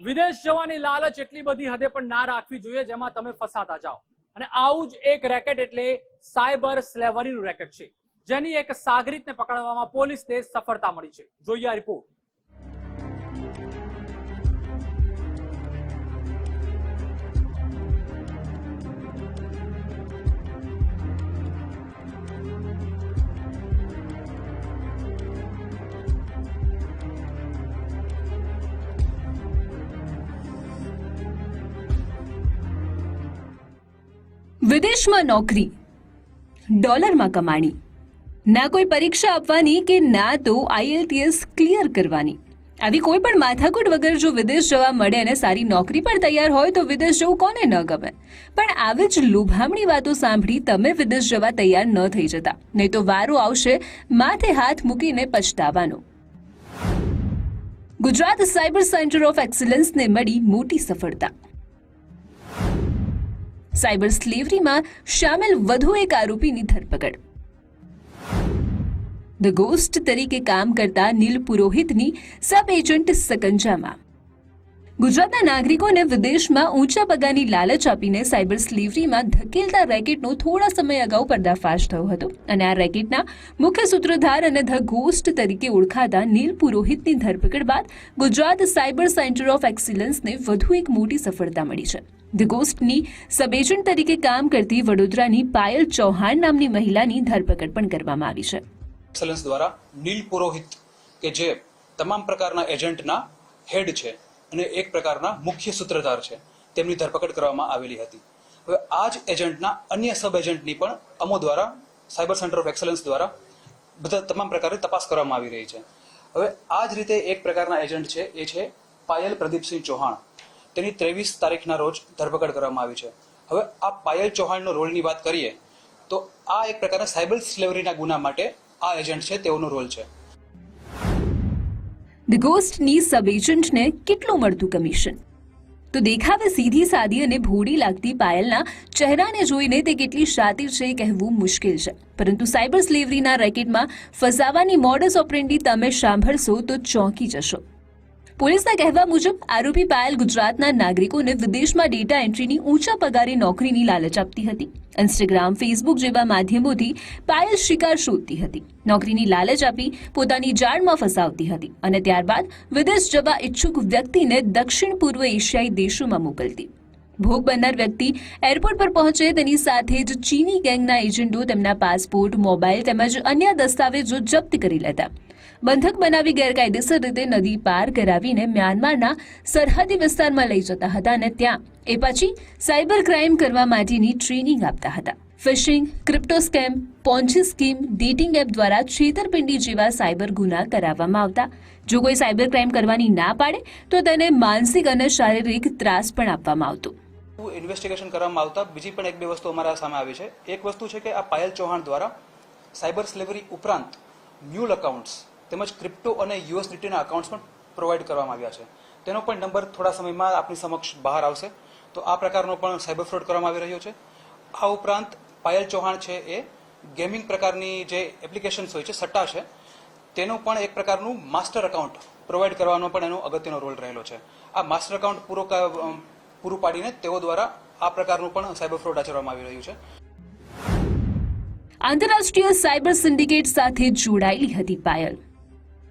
વિદેશ જવાની લાલચ એટલી બધી હદે પણ ના રાખવી જોઈએ, જેમાં તમે ફસાતા જાઓ. અને આવું જ એક રેકેટ એટલે સાયબર સ્લેવરીનું રેકેટ છે. જેની એક સાગરીતને પકડવામાં પોલીસને સફળતા મળી છે. જોઈએ રિપોર્ટ વિદેશમાં નોકરી. ડોલરમાં કમાણી. ના કોઈ પરીક્ષા આપવાની કે ના તો આઈએલટીએસ ક્લિયર કરવાની. આવી કોઈ પણ માથાકૂટ વગર જો વિદેશ જવા મળે અને સારી નોકરી પણ તૈયાર હોય તો વિદેશ જવું કોને ન ગમે? પણ આવી જ લુભામણી વાતો સાંભળી તમે વિદેશ જવા તૈયાર ન થઈ જતા. નહીં તો વારો આવશે, માથે હાથ મૂકીને પછતાવાનો. ગુજરાત સાયબર સેન્ટર ઓફ એક્સલન્સને મળી મોટી સફળતા. સાયબર સ્લેવરીમાં સામેલ વધુ એક આરોપીની ધરપકડ. ધ ગોસ્ટ તરીકે કામ કરતા નીલ પુરોહિતની સબ એજન્ટ સકંજામાં. ગુજરાતના નાગરિકોને વિદેશમાં ઊંચા પગારની લાલચ આપીને સાયબર સ્લેવરીમાં ધકેલતા રેકેટનો થોડા સમય અગાઉ પર્દાફાશ થયો હતો અને આ રેકેટના મુખ્ય સૂત્રધાર અને ધ ગોસ્ટ તરીકે ઓળખાતા નીલ પુરોહિતની ધરપકડ બાદ ગુજરાત સાયબર સેન્ટર ઓફ એક્સિલન્સને વધુ એક મોટી સફળતા મળી છે. ધ ગોસ્ટની સબ એજન્ટ તરીકે કામ કરતી વડોદરાની પાયલ ચૌહાણ નામની મહિલાની ધરપકડ પણ કરવામાં આવી છે. એક્સલન્સ દ્વારા નીલ પુરોહિત, કે જે તમામ પ્રકારના એજન્ટના હેડ છે અને એક પ્રકારના મુખ્ય સૂત્રધાર છે, તેમની ધરપકડ કરવામાં આવેલી હતી. હવે આ જ એજન્ટના અન્ય સબ એજન્ટની પણ અમો દ્વારા, સાયબર સેન્ટર ઓફ એક્સલન્સ દ્વારા બધા તમામ પ્રકારની તપાસ કરવામાં આવી રહી છે. હવે આ જ રીતે એક પ્રકારના એજન્ટ છે, એ છે પાયલ પ્રદીપસિંહ ચૌહાણ. તેની ત્રેવીસ તારીખના રોજ ધરપકડ કરવામાં આવી છે. હવે આ પાયલ ચૌહાણનો રોલની વાત કરીએ, તો આ એક પ્રકારના સાયબર સ્લેવરીના ગુના માટે આ એજન્ટ છે, તેઓનો રોલ છે. ધ ગોસ્ટની સબ એજન્ટને કેટલું મળતું કમિશન? તો દેખાવે સીધી સાદી અને ભોળી લાગતી પાયલના ચહેરાને જોઈને તે કેટલી શાતિર છે એ કહેવું મુશ્કેલ છે. પરંતુ સાયબર સ્લેવરીના રેકેટમાં ફસાવાની મોડસ ઓપરેન્ડી તમે સાંભળશો તો ચોંકી જશો. પોલીસના કહેવા મુજબ, આરોપી પાયલ ગુજરાતના નાગરિકોને વિદેશમાં ડેટા એન્ટ્રીની ઊંચા પગારે નોકરીની લાલચ આપતી હતી. ઇન્સ્ટાગ્રામ ફેસબુક જેવા માધ્યમોથી પાયલ શિકાર શોધતી હતી. નોકરીની લાલચ આપી પોતાની જાળમાં ફસાવતી હતી અને ત્યારબાદ વિદેશ જવા ઈચ્છુક વ્યક્તિને દક્ષિણ પૂર્વ એશિયાઈ દેશોમાં મોકલતી. ભોગ બનનાર વ્યક્તિ એરપોર્ટ પર પહોંચે તેની સાથે જ ચીની ગેંગના એજન્ટો તેમના પાસપોર્ટ, મોબાઈલ તેમજ અન્ય દસ્તાવેજો જપ્ત કરી લેતા. બંધક બનાવી ગેરકાયદેસર રીતે નદી પાર કરાવીને મ્યાનમારના સરહદી વિસ્તારમાં લઈ જતા હતા અને ત્યાં એ પછી સાયબર ક્રાઇમ કરવા માટેની ટ્રેનિંગ આપતા હતા. Phishing, crypto scam, ponzi scheme, dating app દ્વારા છેતરપિંડી જેવા સાયબર ગુના કરાવવામાં આવતા. જો કોઈ સાયબર ક્રાઇમ કરવાની ના પાડે, તો તેને માનસિક અને શારીરિક ત્રાસ પણ આપવામાં આવતો. ઇન્વેસ્ટિગેશન કરવામાં આવતા. બીજી પણ એક બે વસ્તુ અમારા સામે આવી છે. એક વસ્તુ છે કે આ પાયલ ચૌહાણ દ્વારા સાયબર સ્લેવરી ઉપરાંત મ્યુલ અકાઉન્ટ્સ તેમજ ક્રિપ્ટો અને યુએસડીટીના અકાઉન્ટ્સ પણ પ્રોવાઈડ કરવામાં આવ્યા છે. તેનો પણ નંબર થોડા સમયમાં આપણી સમક્ષ બહાર આવશે. તો આ પ્રકારનો પણ સાયબર ફ્રોડ કરવામાં આવી રહ્યો છે. આ ઉપરાંત પાયલ ચૌહાણ છે એ ગેમિંગ પ્રકારની જે એપ્લિકેશન્સ હોય છે, સટ્ટા છે, તેનું પણ એક પ્રકારનું માસ્ટર અકાઉન્ટ પ્રોવાઈડ કરવાનો પણ એનો અગત્યનો રોલ રહેલો છે. આ માસ્ટર અકાઉન્ટ પૂરો પૂરું પાડીને તેઓ દ્વારા આ પ્રકારનું પણ સાયબર ફ્રોડ આચરવામાં આવી રહ્યું છે. આંતરરાષ્ટ્રીય સાયબર સિન્ડિકેટ સાથે જોડાયેલી હતી પાયલ.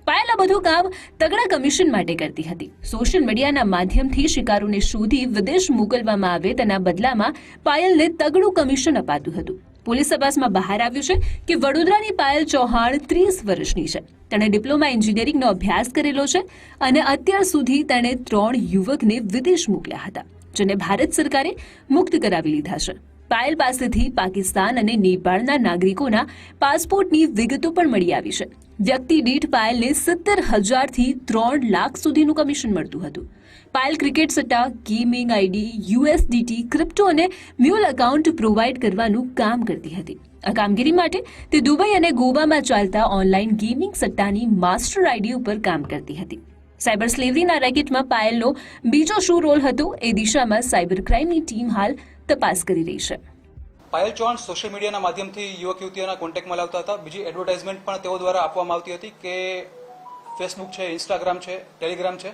પાયલ આ બધું કામ તગડા કમિશન માટે કરતી હતી. સોશિયલ મીડિયાના માધ્યમથી શિકારોને શોધી વિદેશ મોકલવામાં આવે તેના બદલામાં પાયલને તગડું કમિશન અપાતું હતું. પોલીસ તપાસમાં બહાર આવ્યું છે કે વડોદરાની પાયલ ચૌહાણ ત્રીસ વર્ષની છે. તેણે ડિપ્લોમા એન્જિનિયરિંગનો અભ્યાસ કરેલો છે અને અત્યાર સુધી તેણે ત્રણ યુવકને વિદેશ મોકલ્યા હતા, જેને ભારત સરકારે મુક્ત કરાવી લીધા છે. પાયલ પાસેથી પાકિસ્તાન અને નેપાળના નાગરિકોના પાસપોર્ટની વિગતો પણ મળી આવી છે. વ્યક્તિ દીઠ પાયલને સત્તર હજારથી ત્રણ લાખ સુધીનું કમિશન મળતું હતું. પાયલ ક્રિકેટ સટ્ટા, ગેમિંગ આઈડી, યુએસડીટી, ક્રિપ્ટો અને મ્યુલ એકાઉન્ટ પ્રોવાઈડ કરવાનું કામ કરતી હતી. આ કામગીરી માટે તે દુબઈ અને ગોવામાં ચાલતા ઓનલાઈન ગેમિંગ સટ્ટાની માસ્ટર આઈડી ઉપર કામ કરતી હતી. સાયબર સ્લેવરીના રેકેટમાં પાયલનો બીજો શું રોલ હતો એ દિશામાં સાયબર ક્રાઇમની ટીમ હાલ તપાસ કરી રહી છે. પાયલ ચૌહાણ સોશિયલ મીડિયાના માધ્યમથી યુવક યુવતીઓના કોન્ટેક્ટમાં લાવતા હતા. બીજી એડવર્ટાઇઝમેન્ટ પણ તેઓ દ્વારા આપવામાં આવતી હતી કે ફેસબુક છે ઇન્સ્ટાગ્રામ છે ટેલિગ્રામ છે.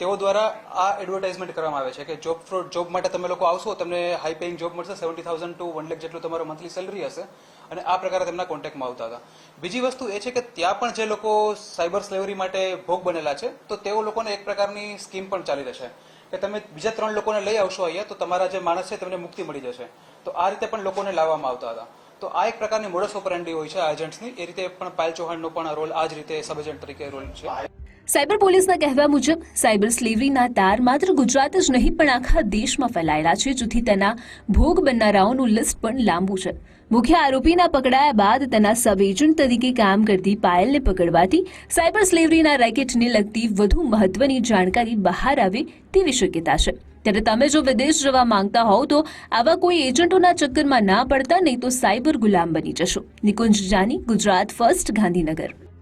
તેઓ દ્વારા આ એડવર્ટાઇઝમેન્ટ કરવામાં આવે છે કે જોબ ફ્રોડ જોબ માટે તમે લોકો આવશો, તમને હાઈ પેઇંગ જોબ મળશે સેવન્ટી થાઉઝન્ડ ટુ વન લેખ જેટલું તમારો મંથલી સેલરી હશે અને આ પ્રકારે તેમના કોન્ટેક્ટમાં આવતા હતા. બીજી વસ્તુ એ છે કે ત્યાં પણ જે લોકો સાયબર સ્લેવરી માટે ભોગ બનેલા છે, તો તેઓ લોકોને એક પ્રકારની સ્કીમ પણ ચાલી રહેશે કે તમે બીજા ત્રણ લોકોને લઈ આવશો અહીંયા, તો તમારા જે માણસ છે તેમને મુક્તિ મળી જશે. તો આ રીતે પણ લોકોને લાવવામાં આવતા હતા. તો આ એક પ્રકારની મોડસ ઓપરેન્ડી હોય છે આ એજન્ટ્સની એ રીતે પણ પાયલ ચૌહાણનો પણ રોલ આ જ રીતે સબ એજન્ટ તરીકે રોલ છે. સાયબર પોલીસના કહેવા મુજબ, સાયબર સ્લેવરીના તાર માત્ર ગુજરાત જ નહીં, પણ આખા દેશમાં ફેલાયેલા છે, જેથી તેના ભોગ બનનારાઓનું લિસ્ટ પણ લાંબુ છે. મુખ્ય આરોપીના પકડાયા બાદ તેના સબ એજન્ટ તરીકે કામ કરતી પાયલને પકડવાથી સાયબર સ્લેવરીના રેકેટને લગતી વધુ મહત્વની જાણકારી બહાર આવે તેવી શક્યતા છે. ત્યારે તમે જો વિદેશ જવા માંગતા હોવ તો આવા કોઈ એજન્ટોના ચક્કરમાં ના પડતા, નહીં તો સાયબર ગુલામ બની જશો. નિકુંજ જાની, ગુજરાત ફર્સ્ટ ગાંધીનગર.